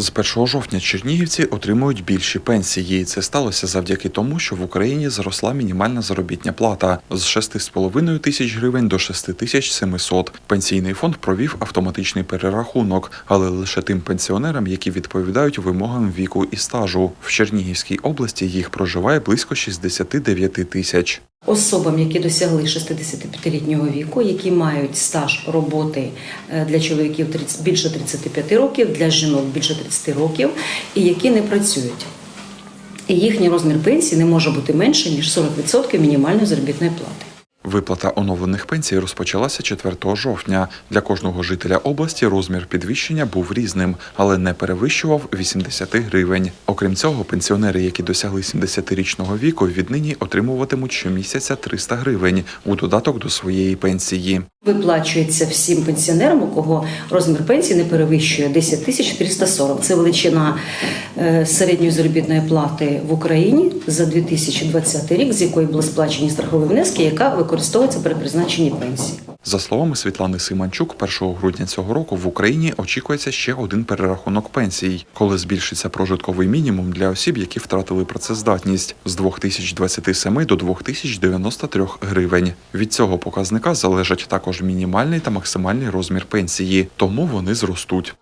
З 1 жовтня чернігівці отримують більші пенсії. Це сталося завдяки тому, що в Україні зросла мінімальна заробітня плата з 6,5 тисяч гривень до 6 тисяч 700. Пенсійний фонд провів автоматичний перерахунок, але лише тим пенсіонерам, які відповідають вимогам віку і стажу. В Чернігівській області їх проживає близько 69 тисяч. Особам, які досягли 65-літнього віку, які мають стаж роботи е, для чоловіків 30 більше 35 років, для жінок більше 30 років, і які не працюють. І їхній розмір пенсії не може бути менше ніж 40% мінімальної заробітної плати. Виплата оновлених пенсій розпочалася 4 жовтня. Для кожного жителя області розмір підвищення був різним, але не перевищував 80 гривень. Окрім цього, пенсіонери, які досягли 70-річного віку, віднині отримуватимуть щомісяця 300 гривень у додаток до своєї пенсії. Виплачується всім пенсіонерам, у кого розмір пенсії не перевищує 10 тисяч 340. Це величина е, середньої заробітної плати в Україні за 2020 рік, з якої були сплачені страхові внески, яка використовується при призначенні пенсії. За словами Світлани Симанчук, 1 грудня цього року в Україні очікується ще один перерахунок пенсій, коли збільшиться прожитковий мінімум для осіб, які втратили працездатність з 2027 до 2093 гривень. Від цього показника залежать також мінімальний та максимальний розмір пенсії, тому вони зростуть.